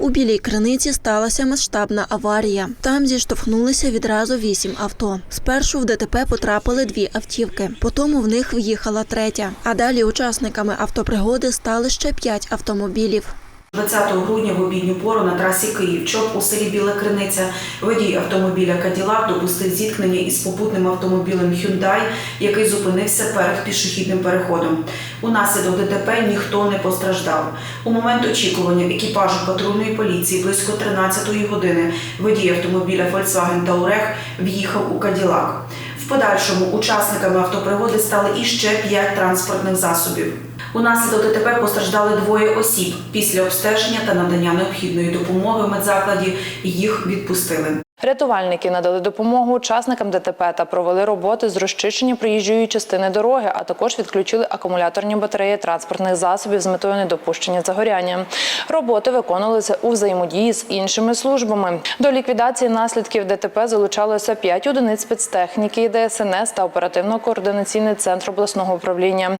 У білій криниці сталася масштабна аварія. Там зіштовхнулися відразу вісім авто. Спершу в ДТП потрапили дві автівки, потім в них в'їхала третя. А далі учасниками автопригоди стали ще п'ять автомобілів. 20 грудня в обідню пору на трасі Київ-Чоп у селі Біла Криниця водій автомобіля Каділак допустив зіткнення із попутним автомобілем Hyundai, який зупинився перед пішохідним переходом. Унаслідок ДТП ніхто не постраждав. У момент очікування екіпажу патрульної поліції близько 13-ї години водій автомобіля Volkswagen Touareg в'їхав у Каділак. В подальшому учасниками автопригоди стали іще п'ять транспортних засобів. Унаслідок ДТП постраждали двоє осіб. Після обстеження та надання необхідної допомоги в медзакладі їх відпустили. Рятувальники надали допомогу учасникам ДТП та провели роботи з розчищення проїжджої частини дороги, а також відключили акумуляторні батареї транспортних засобів з метою недопущення загоряння. Роботи виконувалися у взаємодії з іншими службами. До ліквідації наслідків ДТП залучалося 5 одиниць спецтехніки, ДСНС та оперативно-координаційний центр обласного управління.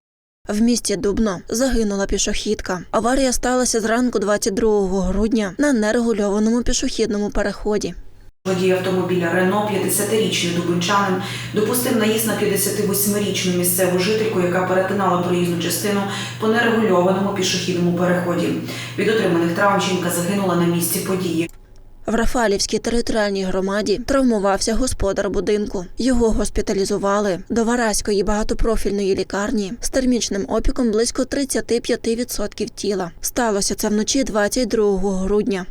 В місті Дубно загинула пішохідка. Аварія сталася зранку 22 грудня на нерегульованому пішохідному переході. Водій автомобіля Рено, 50-річний дубинчанин, допустив наїзд на 58-річну місцеву жительку, яка перетинала проїзну частину по нерегульованому пішохідному переході. Від отриманих травм жінка загинула на місці події. В Рафалівській територіальній громаді травмувався господар будинку. Його госпіталізували до Вараської багатопрофільної лікарні з термічним опіком близько 35% тіла. Сталося це вночі 22 грудня.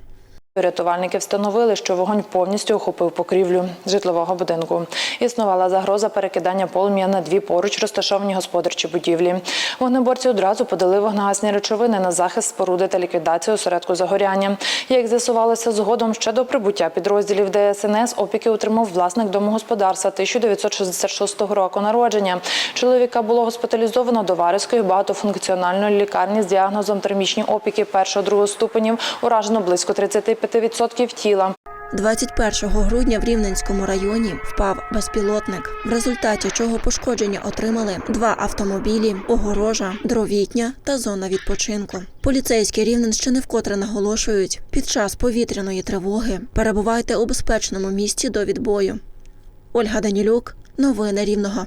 Рятувальники встановили, що вогонь повністю охопив покрівлю житлового будинку. Існувала загроза перекидання полум'я на дві поруч розташовані господарчі будівлі. Вогнеборці одразу подали вогнегасні речовини на захист споруди та ліквідацію осередку загоряння. Як з'ясувалося згодом ще до прибуття підрозділів ДСНС, опіки отримав власник домогосподарства 1966 року народження. Чоловіка було госпіталізовано до Варівської багатофункціональної лікарні з діагнозом термічні опіки першого-другого ступенів, уражено близько 35% тіла. 21 грудня в Рівненському районі впав безпілотник, в результаті чого пошкодження отримали два автомобілі, огорожа, дровітня та зона відпочинку. Поліцейські Рівненщини вкотре наголошують, під час повітряної тривоги перебувайте у безпечному місці до відбою. Ольга Данілюк, новини Рівного.